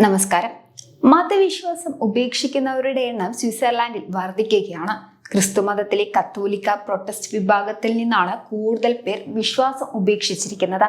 നമസ്കാരം. മതവിശ്വാസം ഉപേക്ഷിക്കുന്നവരുടെ എണ്ണം സ്വിറ്റ്സർലാൻഡിൽ വർദ്ധിക്കുകയാണ് ക്രിസ്തുമതത്തിലെ കത്തോലിക്ക പ്രൊട്ടസ്റ്റ് വിഭാഗത്തിൽ നിന്നാണ് കൂടുതൽ പേർ വിശ്വാസം ഉപേക്ഷിച്ചിരിക്കുന്നത്.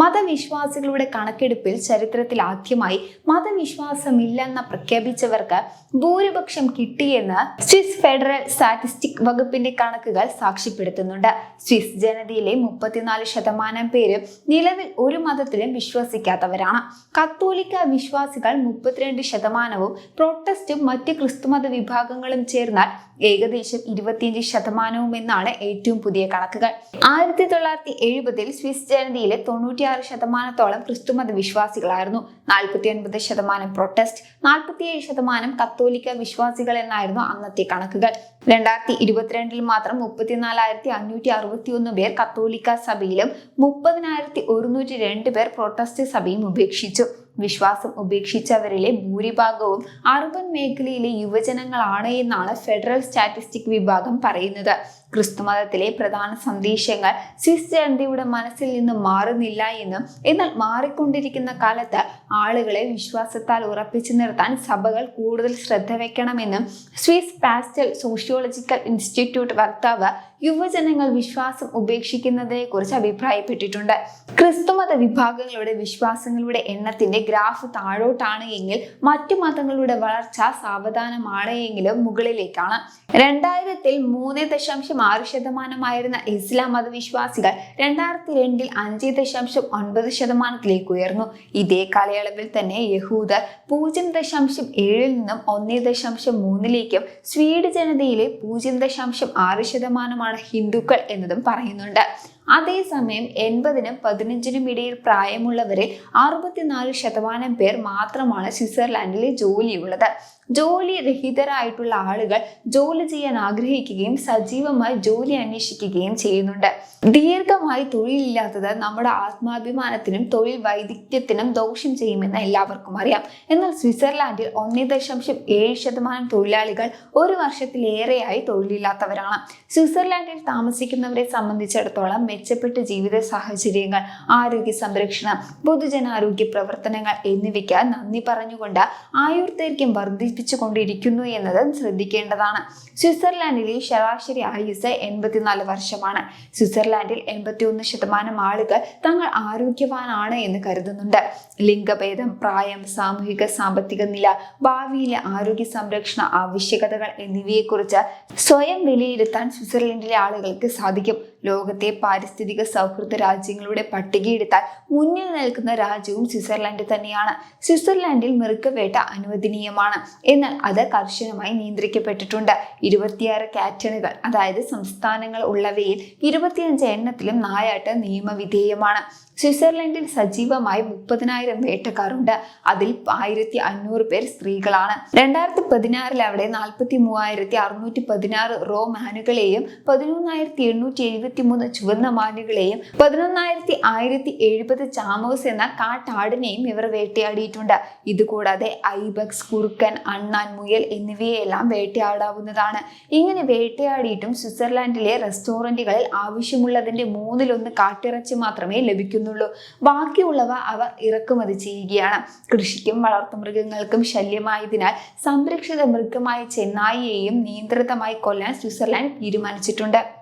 മതവിശ്വാസികളുടെ കണക്കെടുപ്പിൽ ചരിത്രത്തിൽ ആദ്യമായി മതവിശ്വാസമില്ലെന്ന് പ്രഖ്യാപിച്ചവർക്ക് ഭൂരിപക്ഷം കിട്ടിയെന്ന് സ്വിസ് ഫെഡറൽ സ്റ്റാറ്റിസ്റ്റിക് വകുപ്പിന്റെ കണക്കുകൾ സാക്ഷ്യപ്പെടുത്തുന്നുണ്ട്. സ്വിസ് ജനതയിലെ മുപ്പത്തിനാല് ശതമാനം പേര് നിലവിൽ ഒരു മതത്തിലും വിശ്വസിക്കാത്തവരാണ്. കത്തോലിക്ക വിശ്വാസികൾ മുപ്പത്തിരണ്ട് ശതമാനവും പ്രൊട്ടസ്റ്റും മറ്റ് ക്രിസ്തുമത വിഭാഗങ്ങളും ചേർന്നാൽ ഏകദേശം ഇരുപത്തിയഞ്ച് ശതമാനവും എന്നാണ് ഏറ്റവും പുതിയ കണക്കുകൾ. ആയിരത്തി തൊള്ളായിരത്തി എഴുപതിൽ സ്വിസ് ജനതയിലെ തൊണ്ണൂറ്റിയാറ് ശതമാനത്തോളം ക്രിസ്തുമത വിശ്വാസികളായിരുന്നു. നാൽപ്പത്തി ഒൻപത് ശതമാനം പ്രൊട്ടസ്റ്റ് നാൽപ്പത്തിയേഴ് ശതമാനം കത്തോലിക്ക വിശ്വാസികൾ എന്നായിരുന്നു അന്നത്തെ കണക്കുകൾ. രണ്ടായിരത്തി ഇരുപത്തിരണ്ടിൽ മാത്രം മുപ്പത്തിനാലായിരത്തി അഞ്ഞൂറ്റി അറുപത്തി ഒന്ന് പേർ കത്തോലിക്ക സഭയിലും മുപ്പതിനായിരത്തി ഒരുന്നൂറ്റി രണ്ട് പേർ പ്രൊട്ടസ്റ്റ് സഭയും ഉപേക്ഷിച്ചു. വിശ്വാസം ഉപേക്ഷിച്ചവരിലെ ഭൂരിഭാഗവും അർബൻ മേഖലയിലെ യുവജനങ്ങളാണ് എന്നാണ് ഫെഡറൽ സ്റ്റാറ്റിസ്റ്റിക് വിഭാഗം പറയുന്നത്. ക്രിസ്തുമതത്തിലെ പ്രധാന സന്ദേശങ്ങൾ സ്വിസ് മനസ്സിൽ നിന്ന് മാറുന്നില്ല എന്നും എന്നാൽ മാറിക്കൊണ്ടിരിക്കുന്ന കാലത്ത് ആളുകളെ വിശ്വാസത്താൽ ഉറപ്പിച്ചു നിർത്താൻ സഭകൾ കൂടുതൽ ശ്രദ്ധ വയ്ക്കണമെന്നും സ്വിസ് പാസ്റ്റൽ സോഷ്യോളജിക്കൽ ഇൻസ്റ്റിറ്റ്യൂട്ട് വക്താവ് യുവജനങ്ങൾ വിശ്വാസം ഉപേക്ഷിക്കുന്നതിനെ കുറിച്ച് അഭിപ്രായപ്പെട്ടിട്ടുണ്ട്. ക്രിസ്തുമത വിഭാഗങ്ങളുടെ വിശ്വാസങ്ങളുടെ എണ്ണത്തിന്റെ ഗ്രാഫ് താഴോട്ടാണ് എങ്കിൽ മറ്റു മതങ്ങളുടെ വളർച്ച സാവധാനമാണ് എങ്കിലും മുകളിലേക്കാണ്. രണ്ടായിരത്തിൽ മൂന്ന് ദശാംശം ആറ് ശതമാനമായിരുന്ന ഇസ്ലാം മതവിശ്വാസികൾ രണ്ടായിരത്തി രണ്ടിൽ അഞ്ച് ദശാംശം ഒൻപത് ശതമാനത്തിലേക്ക് ഉയർന്നു. ഇതേ കാലയളവിൽ തന്നെ യഹൂദർ പൂജ്യം ദശാംശം ഏഴിൽ നിന്നും ഒന്നേ ദശാംശം മൂന്നിലേക്കും സ്വീഡ് ജനതയിലെ പൂജ്യം ദശാംശം ആറ് ശതമാനമാണ് ഹിന്ദുക്കൾ എന്നതും പറയുന്നുണ്ട്. അതേസമയം എൺപതിനും പതിനഞ്ചിനും ഇടയിൽ പ്രായമുള്ളവരിൽ അറുപത്തിനാല് ശതമാനം പേർ മാത്രമാണ് സ്വിറ്റ്സർലാൻഡിലെ ജോലിയുള്ളത്. ജോലി രഹിതരായിട്ടുള്ള ആളുകൾ ജോലി ചെയ്യാൻ ആഗ്രഹിക്കുകയും സജീവമായി ജോലി അന്വേഷിക്കുകയും ചെയ്യുന്നുണ്ട്. ദീർഘമായി തൊഴിലില്ലാത്തത് നമ്മുടെ ആത്മാഭിമാനത്തിനും തൊഴിൽ വൈദഗ്ധ്യത്തിനും ദോഷം ചെയ്യുമെന്ന് എല്ലാവർക്കും അറിയാം. എന്നാൽ സ്വിറ്റ്സർലാൻഡിൽ ഒന്നേ ദശാംശം ഏഴ് ശതമാനം തൊഴിലാളികൾ ഒരു വർഷത്തിലേറെയായി തൊഴിലില്ലാത്തവരാണ്. സ്വിറ്റ്സർലാൻഡിൽ താമസിക്കുന്നവരെ സംബന്ധിച്ചിടത്തോളം മെച്ചപ്പെട്ട ജീവിത സാഹചര്യങ്ങൾ ആരോഗ്യ സംരക്ഷണം പൊതുജനാരോഗ്യ പ്രവർത്തനങ്ങൾ എന്നിവയ്ക്ക് നന്ദി പറഞ്ഞുകൊണ്ട് ആയുർദൈർഘ്യം വർദ്ധിപ്പിച്ചു കൊണ്ടിരിക്കുന്നു എന്നത് ശ്രദ്ധിക്കേണ്ടതാണ്. സ്വിറ്റ്സർലാൻഡിലെ ശരാശരി ആയുസ് എൺപത്തിനാല് വർഷമാണ്. സ്വിറ്റ്സർലാൻഡിൽ എൺപത്തിയൊന്ന് ശതമാനം ആളുകൾ തങ്ങൾ ആരോഗ്യവാനാണ് എന്ന് കരുതുന്നുണ്ട്. ലിംഗഭേദം പ്രായം സാമൂഹിക സാമ്പത്തിക നില ഭാവിയിലെ ആരോഗ്യ സംരക്ഷണ ആവശ്യകതകൾ എന്നിവയെക്കുറിച്ച് സ്വയം വിലയിരുത്താൻ സ്വിറ്റ്സർലൻഡിലെ ആളുകൾക്ക് സാധിക്കും. ലോകത്തെ പാരിസ്ഥിതിക സൗഹൃദ രാജ്യങ്ങളുടെ പട്ടികയെടുത്താൽ മുന്നിൽ നിൽക്കുന്ന രാജ്യവും സ്വിറ്റ്സർലൻഡ് തന്നെയാണ്. സ്വിറ്റ്സർലൻഡിൽ മൃഗവേട്ട അനുവദനീയമാണ്. എന്നാൽ അത് കർശനമായി നിയന്ത്രിക്കപ്പെട്ടിട്ടുണ്ട്. ഇരുപത്തിയാറ് കാറ്റണുകൾ അതായത് സംസ്ഥാനങ്ങൾ ഉള്ളവയിൽ ഇരുപത്തിയഞ്ച് എണ്ണത്തിലും നായാട്ട് നിയമവിധേയമാണ്. സ്വിറ്റ്സർലൻഡിൽ സജീവമായി മുപ്പതിനായിരം വേട്ടക്കാരുണ്ട്. അതിൽ ആയിരത്തി അഞ്ഞൂറ് പേർ സ്ത്രീകളാണ്. രണ്ടായിരത്തി പതിനാറിൽ അവിടെ നാൽപ്പത്തി മൂവായിരത്തി അറുന്നൂറ്റി പതിനാറ് റോ മാനുകളെയും പതിനൊന്നായിരത്തി എണ്ണൂറ്റി എഴുപത്തി മൂന്ന് ചുവന്ന മാനുകളെയും പതിനൊന്നായിരത്തി ആയിരത്തി എഴുപത് ചാമോസ് എന്ന കാട്ടാടിനെയും ഇവർ വേട്ടയാടിയിട്ടുണ്ട്. ഇതുകൂടാതെ ഐബക്സ് കുറുക്കൻ അണ്ണാൻ മുയൽ എന്നിവയെല്ലാം വേട്ടയാടാവുന്നതാണ്. ഇങ്ങനെ വേട്ടയാടിയിട്ടും സ്വിറ്റ്സർലാൻഡിലെ റെസ്റ്റോറന്റുകളിൽ ആവശ്യമുള്ളതിന്റെ മൂന്നിലൊന്ന് കാട്ടിറച്ചി മാത്രമേ ലഭിക്കുന്നുള്ളൂ. ബാക്കിയുള്ളവ അവർ ഇറക്കുമതി ചെയ്യുകയാണ്. കൃഷിക്കും വളർത്തുമൃഗങ്ങൾക്കും ശല്യമായതിനാൽ സംരക്ഷിത മൃഗമായ ചെന്നായിയെയും നിയന്ത്രിതമായി കൊല്ലാൻ സ്വിറ്റ്സർലാൻഡ് തീരുമാനിച്ചിട്ടുണ്ട്.